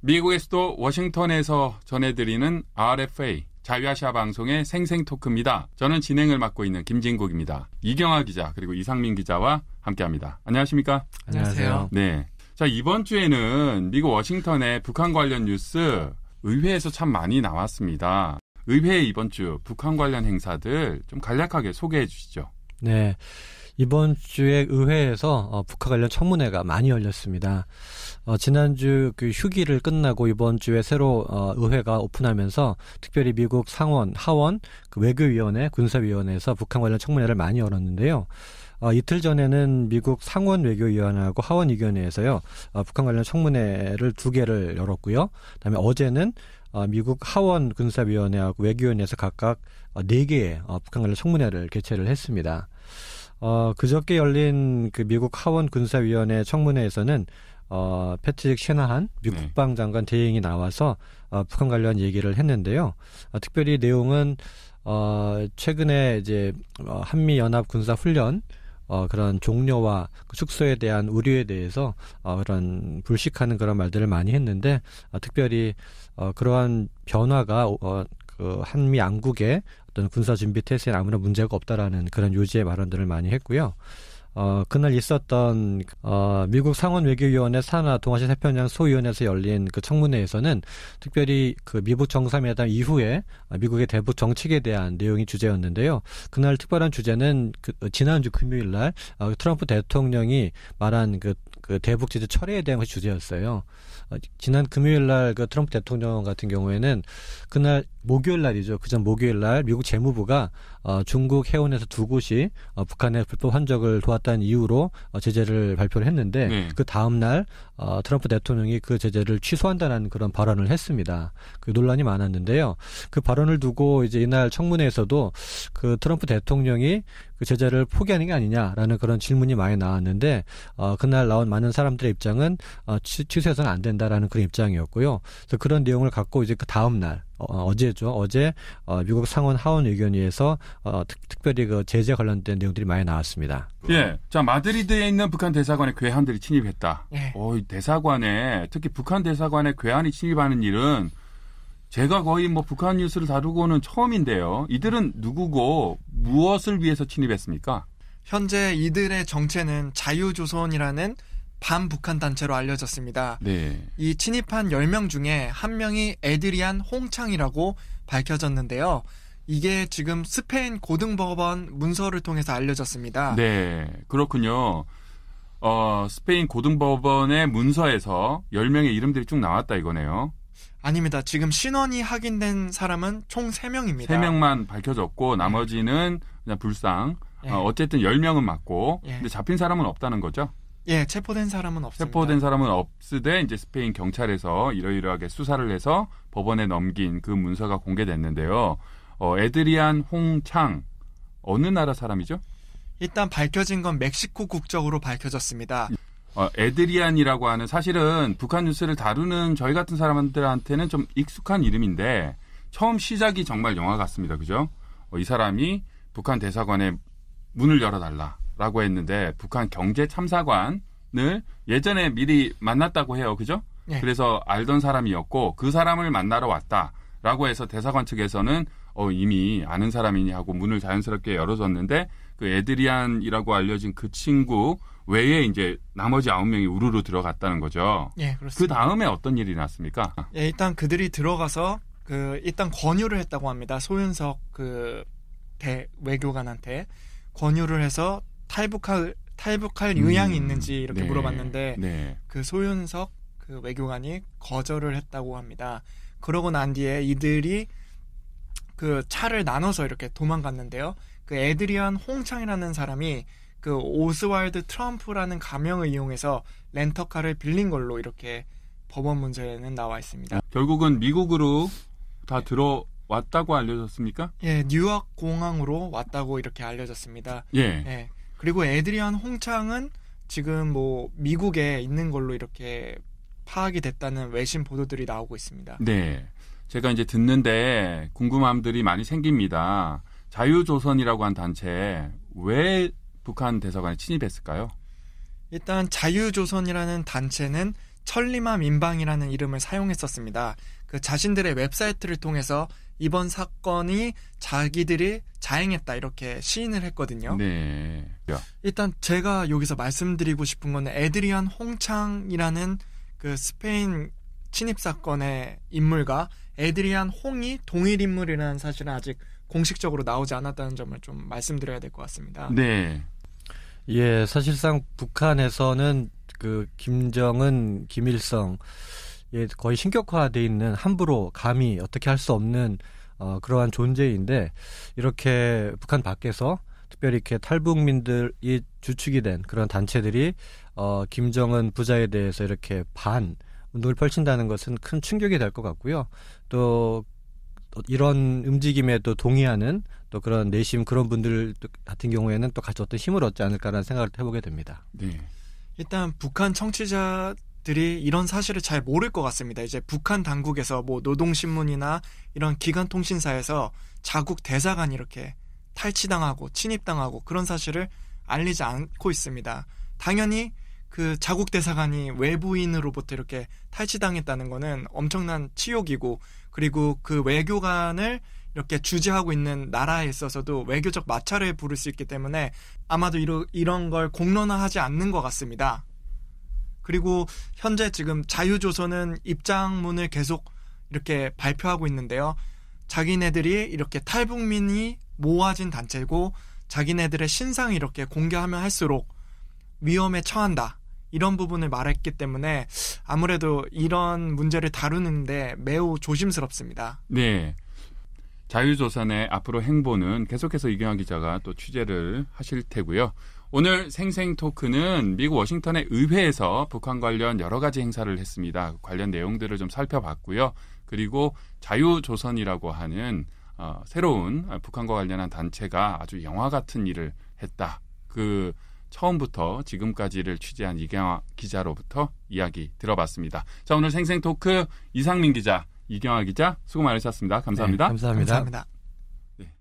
미국의 수도 워싱턴에서 전해드리는 RFA 자유아시아 방송의 생생 토크입니다. 저는 진행을 맡고 있는 김진국입니다. 이경아 기자 그리고 이상민 기자와 함께합니다. 안녕하십니까? 안녕하세요. 네. 자 이번 주에는 미국 워싱턴의 북한 관련 뉴스 의회에서 참 많이 나왔습니다. 의회 이번 주 북한 관련 행사들 좀 간략하게 소개해 주시죠. 네. 이번 주에 의회에서 어, 북한 관련 청문회가 많이 열렸습니다. 어, 지난주 그 휴기를 끝나고 이번 주에 새로 어, 의회가 오픈하면서 특별히 미국 상원, 하원, 그 외교위원회, 군사위원회에서 북한 관련 청문회를 많이 열었는데요. 어, 이틀 전에는 미국 상원 외교위원회하고 하원 위원회에서요 어, 북한 관련 청문회를 두 개를 열었고요. 그다음에 어제는 어, 미국 하원 군사위원회하고 외교위원회에서 각각 어, 네 개의 어, 북한 관련 청문회를 개최를 했습니다. 어, 그저께 열린 그 미국 하원 군사위원회 청문회에서는 어, 패트릭 셰나한 미국 네. 국방장관 대행이 나와서 어, 북한 관련 얘기를 했는데요. 어, 특별히 내용은 어, 최근에 이제 어, 한미 연합 군사 훈련 어, 그런 종료와 그 축소에 대한 우려에 대해서 어, 그런 불식하는 그런 말들을 많이 했는데 어, 특별히 어, 그러한 변화가 어, 그 한미 양국의 어떤 군사 준비 태세에 아무런 문제가 없다라는 그런 요지의 발언들을 많이 했고요. 어, 그날 있었던, 어, 미국 상원 외교위원회 산하 동아시아 태평양 소위원회에서 열린 그 청문회에서는 특별히 그 미국 정상회담 이후에 미국의 대북 정책에 대한 내용이 주제였는데요. 그날 특별한 주제는 그, 지난주 금요일 날, 어, 트럼프 대통령이 말한 그, 그 대북 제재 철회에 대한 것이 주제였어요. 어, 지난 금요일 날 그 트럼프 대통령 같은 경우에는 그날 목요일 날이죠. 그전 목요일 날 미국 재무부가 어, 중국 해운에서 두 곳이 어, 북한의 불법 환적을 도왔 다는 이유로 어, 제재를 발표를 했는데 네. 그 다음 날 어, 트럼프 대통령이 그 제재를 취소한다는 그런 발언을 했습니다. 그 논란이 많았는데요. 그 발언을 두고 이제 이날 청문회에서도 그 트럼프 대통령이 그 제재를 포기하는 게 아니냐라는 그런 질문이 많이 나왔는데 어, 그날 나온 많은 사람들의 입장은 어, 취, 취소해서는 안 된다라는 그런 입장이었고요. 그래서 그런 내용을 갖고 이제 그 다음 날 어, 어제죠. 어제 어, 미국 상원 하원 의견위에서 어, 특, 별히 그 제재 관련된 내용들이 많이 나왔습니다. 예. 자, 마드리드에 있는 북한 대사관에 괴한들이 침입했다. 예. 어, 이 대사관에 특히 북한 대사관에 괴한이 침입하는 일은 제가 거의 뭐 북한 뉴스를 다루고는 처음인데요. 이들은 누구고 무엇을 위해서 침입했습니까? 현재 이들의 정체는 자유조선이라는 반북한 단체로 알려졌습니다. 네. 이 침입한 10명 중에 한 명이 에드리안 홍창이라고 밝혀졌는데요. 이게 지금 스페인 고등법원 문서를 통해서 알려졌습니다. 네. 그렇군요. 어, 스페인 고등법원의 문서에서 10명의 이름들이 쭉 나왔다 이거네요. 아닙니다. 지금 신원이 확인된 사람은 총 3명입니다. 3명만 밝혀졌고 나머지는 그냥 불상. 예. 어, 어쨌든 10명은 맞고 예. 근데 잡힌 사람은 없다는 거죠. 예, 체포된 사람은 없습니다. 체포된 사람은 없으되 이제 스페인 경찰에서 이러이러하게 수사를 해서 법원에 넘긴 그 문서가 공개됐는데요. 어, 에드리안 홍창 어느 나라 사람이죠? 일단 밝혀진 건 멕시코 국적으로 밝혀졌습니다. 어, 에드리안이라고 하는 사실은 북한 뉴스를 다루는 저희 같은 사람들한테는 좀 익숙한 이름인데 처음 시작이 정말 영화 같습니다. 그죠? 어, 이 사람이 북한 대사관에 문을 열어달라라고 했는데 북한 경제 참사관을 예전에 미리 만났다고 해요. 그죠? 예. 그래서 알던 사람이었고 그 사람을 만나러 왔다라고 해서 대사관 측에서는 어, 이미 아는 사람이니 하고 문을 자연스럽게 열어줬는데 그 에드리안이라고 알려진 그 친구 외에 이제 나머지 아홉 명이 우르르 들어갔다는 거죠. 예, 그 그렇습니다. 다음에 어떤 일이 났습니까? 예, 일단 그들이 들어가서 그 일단 권유를 했다고 합니다. 소윤석 그 대 외교관한테 권유를 해서 탈북할 탈북할 의향이 음, 있는지 이렇게 네, 물어봤는데 네. 그 소윤석 그 외교관이 거절을 했다고 합니다. 그러고 난 뒤에 이들이 그 차를 나눠서 이렇게 도망갔는데요. 그 에드리안 홍창이라는 사람이 그 오스왈드 트럼프라는 가명을 이용해서 렌터카를 빌린 걸로 이렇게 법원 문제에는 나와 있습니다. 결국은 미국으로 다 들어왔다고 알려졌습니까? 예, 뉴욕 공항으로 왔다고 이렇게 알려졌습니다. 예. 예. 그리고 에드리안 홍창은 지금 뭐 미국에 있는 걸로 이렇게 파악이 됐다는 외신 보도들이 나오고 있습니다. 네. 제가 이제 듣는데 궁금함들이 많이 생깁니다. 자유조선이라고 한 단체 왜 북한 대사관에 침입했을까요? 일단 자유조선이라는 단체는 천리마 민방이라는 이름을 사용했었습니다. 그 자신들의 웹사이트를 통해서 이번 사건이 자기들이 자행했다 이렇게 시인을 했거든요. 네. 일단 제가 여기서 말씀드리고 싶은 거는 에드리안 홍창이라는 그 스페인 침입 사건의 인물과 에드리안 홍이 동일 인물이라는 사실은 아직 공식적으로 나오지 않았다는 점을 좀 말씀드려야 될 것 같습니다. 네. 예, 사실상 북한에서는 그 김정은, 김일성 예, 거의 신격화돼 있는 함부로 감히 어떻게 할 수 없는 어, 그러한 존재인데 이렇게 북한 밖에서 특별히 이렇게 탈북민들이 주축이 된 그런 단체들이 어, 김정은 부자에 대해서 이렇게 반 운동을 펼친다는 것은 큰 충격이 될 것 같고요. 또 이런 움직임에 또 동의하는 또 그런 내심 그런 분들 같은 경우에는 또 같이 어떤 힘을 얻지 않을까라는 생각을 해보게 됩니다. 네. 일단 북한 청취자 들이 이런 사실을 잘 모를 것 같습니다. 이제 북한 당국에서 뭐 노동신문이나 이런 기관 통신사에서 자국 대사관이 이렇게 탈취당하고 침입당하고 그런 사실을 알리지 않고 있습니다. 당연히 그 자국 대사관이 외부인으로부터 이렇게 탈취당했다는 거는 엄청난 치욕이고 그리고 그 외교관을 이렇게 주재하고 있는 나라에 있어서도 외교적 마찰을 부를 수 있기 때문에 아마도 이러, 이런 걸 공론화하지 않는 것 같습니다. 그리고 현재 지금 자유조선은 입장문을 계속 이렇게 발표하고 있는데요. 자기네들이 이렇게 탈북민이 모아진 단체고 자기네들의 신상을 이렇게 공개하면 할수록 위험에 처한다. 이런 부분을 말했기 때문에 아무래도 이런 문제를 다루는데 매우 조심스럽습니다. 네. 자유조선의 앞으로 행보는 계속해서 이경환 기자가 또 취재를 하실 테고요. 오늘 생생 토크는 미국 워싱턴의 의회에서 북한 관련 여러 가지 행사를 했습니다. 관련 내용들을 좀 살펴봤고요. 그리고 자유조선이라고 하는 어, 새로운 북한과 관련한 단체가 아주 영화 같은 일을 했다. 그 처음부터 지금까지를 취재한 이경화 기자로부터 이야기 들어봤습니다. 자, 오늘 생생 토크 이상민 기자, 이경화 기자 수고 많으셨습니다. 감사합니다. 네, 감사합니다. 감사합니다. 네.